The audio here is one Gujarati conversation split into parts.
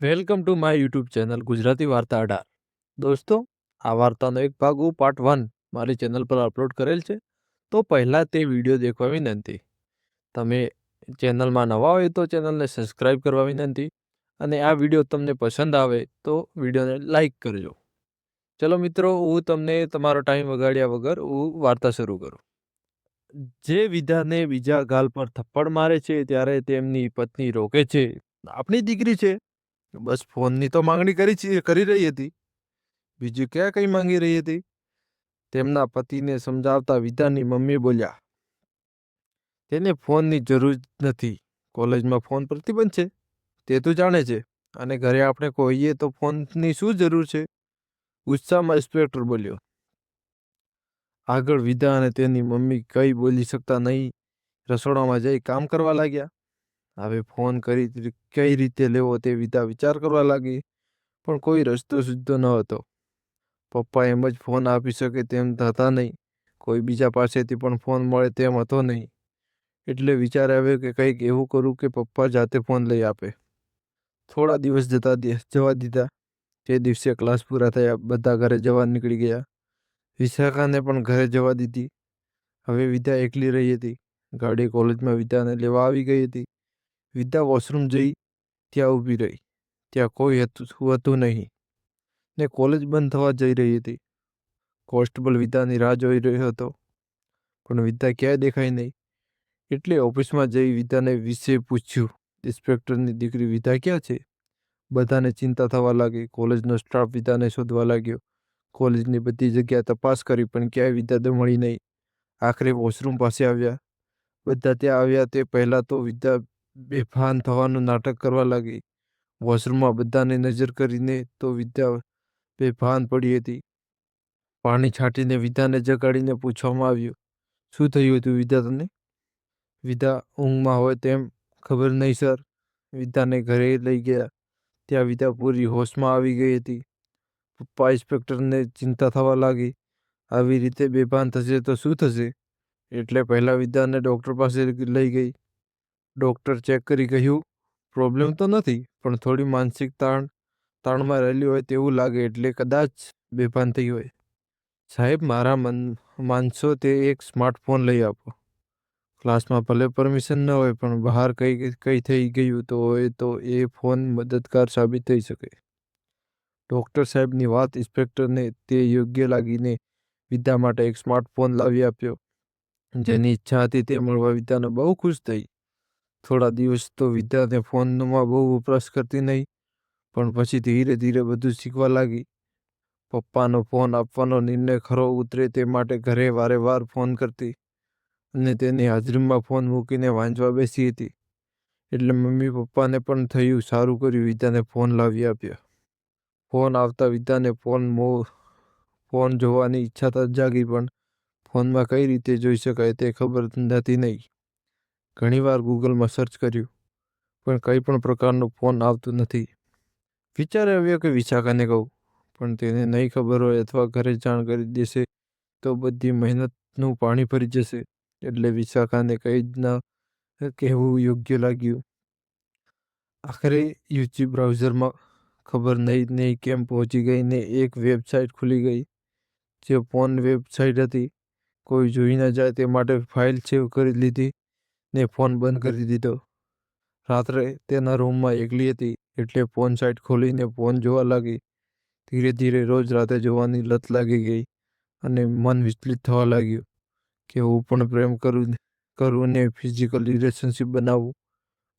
Welcome to my YouTube channel Gujarati વાર્તા અઢાર. દોસ્તો, આ વાર્તાનો એક ભાગ હું પાર્ટ વન મારી ચેનલ પર અપલોડ કરેલ છે, તો પહેલાં તે વીડિયો દેખવા વિનંતી. તમે ચેનલમાં નવા હોય તો ચેનલને સબસ્ક્રાઈબ કરવા વિનંતી અને આ વીડિયો તમને પસંદ આવે તો વિડીયોને લાઈક કરજો. ચલો મિત્રો, હું તમને તમારો ટાઈમ વગાડ્યા વગર હું વાર્તા શરૂ કરું. જે વિધાને બીજા ગાલ પર થપ્પડ મારે છે ત્યારે તેમની પત્ની રોકે છે. આપણી દીકરી છે? બસ ફોનની તો માંગણી કરી કરી રહી હતી. બીજું ક્યાં કંઈ માંગી રહી હતી? તેમના પતિને સમજાવતા વિધાની મમ્મી બોલ્યા, તેને ફોનની જરૂર નથી. કોલેજમાં ફોન પ્રતિબંધ છે. તે તું જાણે છે. અને ઘરે આપણે કહીએ તો ફોનની શું જરૂર છે? ઉત્સાહમાં ઇન્સ્પેક્ટર બોલ્યો, આગળ વિધા અને તેની મમ્મી કંઈ બોલી શકતા નહીં. રસોડામાં જઈ કામ કરવા લાગ્યા. હવે ફોન કરી કઈ રીતે લેવો તે વિધા વિચાર કરવા લાગી. પણ કોઈ રસ્તો સૂચતો ન હતો. પપ્પા એમ જ ફોન આપી શકે તેમ હતા નહીં. કોઈ બીજા પાસેથી પણ ફોન મળે તેમ હતો નહીં. એટલે વિચાર આવ્યો કે કંઈક એવું કરું કે પપ્પા જાતે ફોન લઈ આપે. થોડા દિવસ જતા જવા દીધા. તે દિવસે ક્લાસ પૂરા થયા, બધા ઘરે જવા નીકળી ગયા. વિશાખાને પણ ઘરે જવા દીધી. હવે વિદ્યા એકલી રહી હતી. ગાડી કોલેજમાં વિદ્યાને લેવા આવી ગઈ હતી. વિદ્યા વોશરૂમ જઈ ત્યાં ઊભી રહી ત્યાં કોઈ હતું હતું નહીં ને કોલેજ બંધ થવા જઈ રહી હતી કોન્સ્ટેબલ વિદ્યાની રાહ જોઈ રહ્યો હતો પણ વિદ્યા ક્યાંય દેખાય નહીં એટલે ઓફિસમાં જઈ વિદ્યાને વિશે પૂછ્યું ઇન્સ્પેક્ટરની દીકરી વિદ્યા ક્યાં છે બધાને ચિંતા થવા લાગી કોલેજનો સ્ટાફ વિદ્યાને શોધવા લાગ્યો. કોલેજની બધી જગ્યા તપાસ કરી પણ ક્યાંય વિદ્યા તો મળી નહીં. આખરે વોશરૂમ પાસે આવ્યા. બધા ત્યાં આવ્યા તે પહેલાં તો વિદ્યા બેભાન થવાનું નાટક કરવા લાગી. વોશરૂમમાં બધાને નજર કરીને તો વિદ્યા બેભાન પડી હતી. પાણી છાંટીને વિદ્યાને જગાડીને પૂછવામાં આવ્યું, શું થયું હતું વિદ્યા તને? વિદ્યા ઊંઘમાં હોય તેમ ખબર નહીં, સર. વિદ્યાને ઘરે લઈ ગયા. ત્યાં વિદ્યા પૂરી હોશમાં આવી ગઈ હતી. પપ્પા ઇન્સ્પેક્ટરને ચિંતા થવા લાગી. આવી રીતે બેભાન થશે તો શું થશે? એટલે પહેલાં વિદ્યાને ડૉક્ટર પાસે લઈ ગઈ. ડૉક્ટર ચેક કરી કહ્યું, પ્રોબ્લેમ તો નથી, પણ થોડી માનસિક તાણ, તાણમાં રહેલી હોય તેવું લાગે એટલે કદાચ બેભાન થઈ હોય. સાહેબ, મારા મન માનશો તે એક સ્માર્ટફોન લઈ આપો. ક્લાસમાં ભલે પરમિશન ન હોય, પણ બહાર કંઈ કંઈ થઈ ગયું તો હોય તો એ ફોન મદદગાર સાબિત થઈ શકે. ડૉક્ટર સાહેબની વાત ઇન્સ્પેક્ટરને તે યોગ્ય લાગીને વિદ્યા માટે એક સ્માર્ટફોન લાવી આપ્યો, જેની ઈચ્છા હતી તે મળવા વિદ્યાને બહુ ખુશ થઈ. થોડા દિવસ તો વિદ્યાને ફોનમાં બહુ વપરાશ કરતી નહીં, પણ પછી ધીરે ધીરે બધું શીખવા લાગી. પપ્પાનો ફોન આપવાનો નિર્ણય ખરો ઉતરે તે માટે ઘરે વારે વાર ફોન કરતી અને તેની હાજરીમાં ફોન મૂકીને વાંચવા બેસી હતી. એટલે મમ્મી પપ્પાને પણ થયું સારું કર્યું વિદ્યાને ફોન લાવી આપ્યો. ફોન આવતા વિદ્યાને ફોન મો, ફોન જોવાની ઈચ્છા તો જાગી પણ ફોનમાં કઈ રીતે જોઈ શકાય તે ખબર નથી નહીં. ઘણીવાર ગૂગલમાં સર્ચ કર્યું, પણ કંઈ પણ પ્રકારનો ફોન આવતો નથી. વિચાર આવ્યો કે વિશાખાને કહું, પણ તેને નહીં ખબર હોય અથવા ઘરે જાણ કરી દેશે તો બધી મહેનતનું પાણી ભરી જશે, એટલે વિશાખાને કંઈ જ ન કહેવું યોગ્ય લાગ્યું. આખરે યુટ્યુબ બ્રાઉઝરમાં ખબર નહીં નહીં કેમ પહોંચી ગઈ ને એક વેબસાઇટ ખુલી ગઈ, જે ફોન વેબસાઇટ હતી. કોઈ જોઈ ન જાય તે માટે ફાઇલ સેવ કરી લીધી. ને ફોન બંધ કરી દીધો. રાત્રે તેના રૂમમાં એકલી હતી એટલે ફોન સાઇટ ખોલીને ફોન જોવા લાગી. ધીરે ધીરે રોજ રાતે જોવાની લત લાગી ગઈ અને મન વિચલિત થવા લાગ્યું કે હું પણ પ્રેમ કરું કરું ને ફિઝિકલ રિલેશનશિપ બનાવું.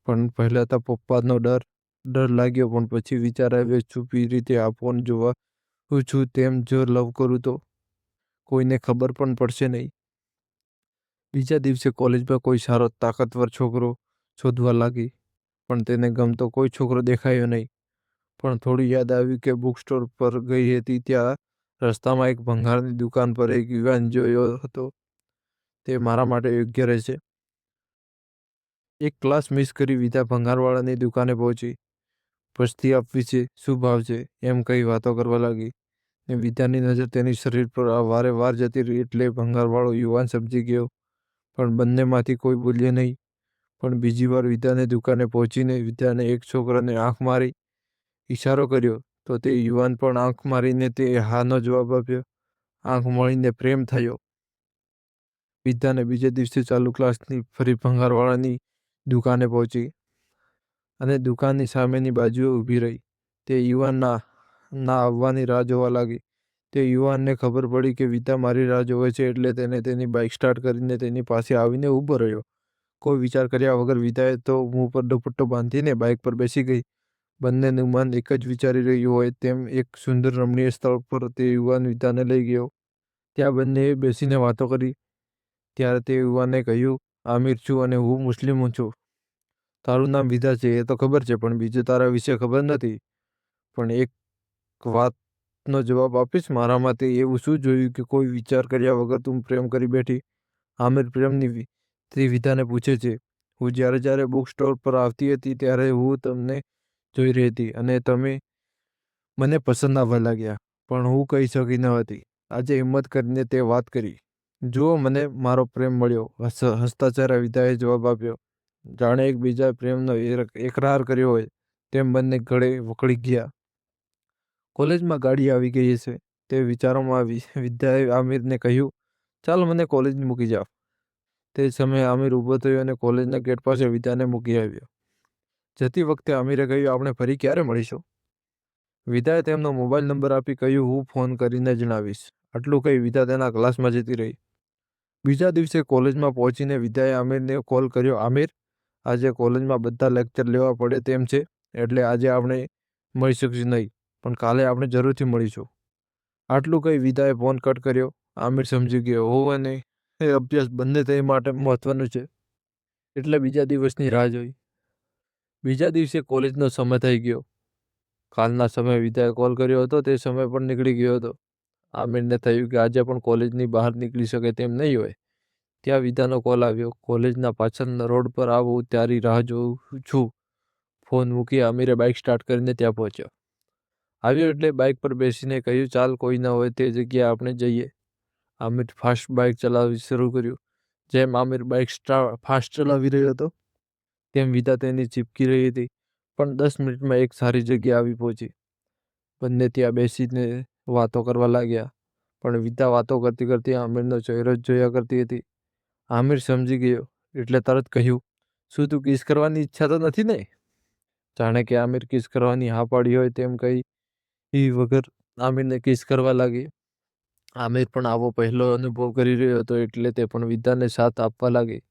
પણ પહેલાં તો પપ્પાનો ડર ડર લાગ્યો પણ પછી વિચાર આવ્યો છુપી રીતે આ ફોન જોવા? હું છું તેમ જો લવ કરું તો કોઈને ખબર પણ પડશે નહીં. બીજા દિવસે કોલેજમાં કોઈ સારો તાકતવર છોકરો શોધવા લાગી. પણ તેને ગમતો કોઈ છોકરો દેખાયો નહીં. પણ થોડી યાદ આવી કે બુક સ્ટોર પર ગઈ હતી ત્યાં રસ્તામાં એક ભંગારની દુકાન પર એક યુવાન જોયો હતો. તે મારા માટે યોગ્ય રહેશે. એક ક્લાસ મિસ કરી વિધા ભંગારવાળાની દુકાને પહોંચી. પસ્તી આપવી છે, શું ભાવ છે, એમ કઈ વાતો કરવા લાગી. ને વિધાની નજર તેની શરીર પર વારે વાર જતી રહી એટલે ભંગારવાળો યુવાન સમજી ગયો. પણ બંનેમાંથી કોઈ બોલ્યો નહીં. પણ બીજી વાર વિદ્યાને દુકાને પહોંચીને વિદ્યાને એક છોકરાને આંખ મારી, ઈશારો કર્યો તો તે યુવાન પણ આંખ મારીને તે હાનો જવાબ આપ્યો. આંખ મળીને પ્રેમ થયો. વિદ્યાને બીજે દિવસે ચાલુ ક્લાસની ફરી ભંગારવાળાની દુકાને પહોંચી અને દુકાનની સામેની બાજુએ ઊભી રહી. તે યુવાનના, ના આવવાની રાહ જોવા લાગી. તે યુવાનને ખબર પડી કે વિતા મારી રાહ જોવે છે એટલે તેને તેની બાઇક સ્ટાર્ટ કરીને તેની પાસે આવીને ઊભો રહ્યો. કોઈ વિચાર કર્યા વગર વિતાએ તો મું પર દુપટ્ટો બાંધીને બાઇક પર બેસી ગઈ. બંનેનું મન એક જ વિચારી રહ્યું હોય તેમ એક સુંદર રમણીય સ્થળ પર તે યુવાન વિતાને લઈ ગયો. ત્યાં બંનેએ બેસીને વાતો કરી. ત્યારે તે યુવાને કહ્યું, આમિર છું અને હું મુસ્લિમ છું. તારું નામ વિધા છે, એ તો ખબર છે, પણ બીજું તારા વિશે ખબર નથી. પણ એક વાતનો જવાબ આપીશ. મારા માટે એવું શું જોયું કે કોઈ વિચાર કર્યા વગર તું પ્રેમ કરી બેઠી? આમિર પ્રેમની ત્રિવિધાને વિધાને પૂછે છે. હું જ્યારે જ્યારે બુક સ્ટોર પર આવતી હતી ત્યારે હું તમને જોઈ રહી હતી અને તમે મને પસંદ આવવા લાગ્યા, પણ હું કહી શકી ન હતી. આજે હિંમત કરીને તે વાત કરી. જુઓ, મને મારો પ્રેમ મળ્યો. હસ- હસતા ચહેરા વિધાએ જવાબ આપ્યો. જાણે એકબીજા પ્રેમનો એકરાર કર્યો હોય. તેમ બંને ગળે વકળી ગયા. કોલેજમાં ગાડી આવી ગઈ છે. તે વિચારોમાં વિદ્યાએ આમિરને કહ્યું, ચાલ મને કોલેજ મૂકી જાઓ. તે સમયે આમિર ઊભો થયો અને કોલેજના ગેટ પાસે વિદ્યાને મૂકી આવ્યો. જતી વખતે આમિરે કહ્યું, આપણે ફરી ક્યારે મળીશું? વિદ્યાએ તેમનો મોબાઈલ નંબર આપી કહ્યું, હું ફોન કરીને જણાવીશ. આટલું કહી વિદ્યા તેના ક્લાસમાં જતી રહી. બીજા દિવસે કોલેજમાં પહોંચીને વિદ્યાએ આમિરને કોલ કર્યો, આમિર, આજે કોલેજમાં બધા લેક્ચર લેવા પડે તેમ છે, એટલે આજે આપણે મળી શકીશું નહીં. પણ કાલે આપણે જરૂરથી મળીશું. આટલું કહી વિદાએ ફોન કટ કર્યો. આમિર સમજી ગયો હો અને એ અભ્યાસ બંને તે માટે મહત્ત્વનું છે. એટલે બીજા દિવસની રાહ જોઈ. બીજા દિવસે કોલેજનો સમય થઈ ગયો. કાલના સમયે વિદાએ કોલ કર્યો હતો, તે સમય પણ નીકળી ગયો હતો. આમિરને થયું કે આજે પણ કોલેજની બહાર નીકળી શકે તેમ નહીં હોય. ત્યાં વિદાનો કોલ આવ્યો. કોલેજના પાછળના રોડ પર આવું ત્યારે રાહ જોઉં છું. ફોન મૂકી આમિરે બાઇક સ્ટાર્ટ કરીને ત્યાં પહોંચ્યો. આવ્યો એટલે બાઇક પર બેસીને કહ્યું, ચાલ, કોઈ ના હોય તે જગ્યાએ આપણે જઈએ. આમિર ફાસ્ટ બાઇક ચલાવવી શરૂ કર્યું. જેમ આમિર બાઇક ફાસ્ટ ચલાવી રહ્યો હતો, તેમ વિદા તેની ચીપકી રહી હતી. પણ દસ મિનિટમાં એક સારી જગ્યા આવી પહોંચી. બંને ત્યાં બેસીને વાતો કરવા લાગ્યા. પણ વિદા વાતો કરતી કરતી આમિરનો ચહેરો જ જોયા કરતી હતી. આમિર સમજી ગયો, એટલે તરત કહ્યું, શું તું કિસ કરવાની ઈચ્છા તો નથી ને? જાણે કે આમિર કિસ કરવાની હા પાડી હોય તેમ કહી એ વગર આમિરને કિસ કરવા લાગી. આમિર પણ આવો પહેલો અનુભવ કરી રહ્યો હતો એટલે તે પણ વિદ્યાને સાથ આપવા લાગી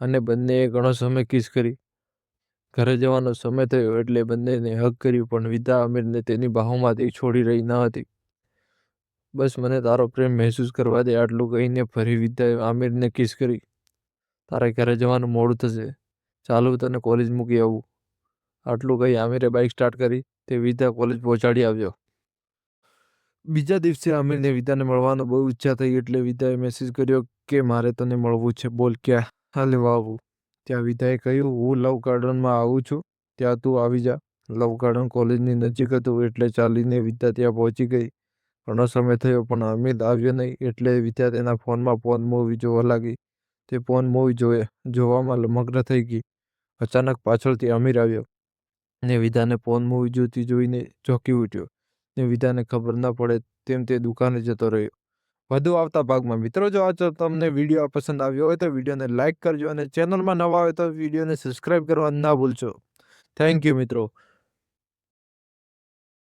અને બંનેએ ઘણો સમય કિસ કરી. ઘરે જવાનો સમય થયો એટલે બંનેને હક કર્યું પણ વિદ્યા આમિરને તેની બાહોમાંથી છોડી રહી ન હતી. બસ મને તારો પ્રેમ મહેસૂસ કરવા દે આટલું કહીને ફરી વિદ્યાએ આમિરને કિસ કરી. તારે ઘરે જવાનું મોડું થશે. ચાલુ તને કોલેજ મૂકી આવું. આટલું કહી આમિરે બાઇક સ્ટાર્ટ કરી. તે વિદ્યા કોલેજ પહોંચાડી આવ્યો. બીજા દિવસે આમિરને વિદ્યાને મળવાનો બહુ ઈચ્છા થઈ એટલે વિદ્યાએ મેસેજ કર્યો કે મારે તને મળવું છે, બોલ ક્યાં? હાલે આવું. ત્યાં વિદ્યાએ કહ્યું, હું લવ ગાર્ડનમાં આવું છું, ત્યાં તું આવી જા. લવ ગાર્ડન કોલેજની નજીક હતું એટલે ચાલીને વિદ્યા ત્યાં પહોંચી ગઈ. ઘણો સમય થયો પણ અમિત આવ્યો નહીં એટલે વિદ્યા તેના ફોનમાં પોન મૂવી જોવા લાગી. તે ફોન મૂવી જોયે, જોવામાં મગ્ન થઈ ગઈ. અચાનક પાછળથી અમીર આવ્યો. ને વિધાને ફોન મૂવી જોતી જોઈને ચોંકી ઉઠ્યો. ને વિધાને ખબર ન પડે તેમ તે દુકાને જતો રહ્યો. વધુ આવતા ભાગમાં મિત્રો જો આ તમને વીડિયો પસંદ આવ્યો હોય તો વિડીયોને લાઇક કરજો અને ચેનલમાં નવા હોય તો વિડીયોને સબસ્ક્રાઇબ કરવા ના ભૂલશો. થેન્ક યુ મિત્રો.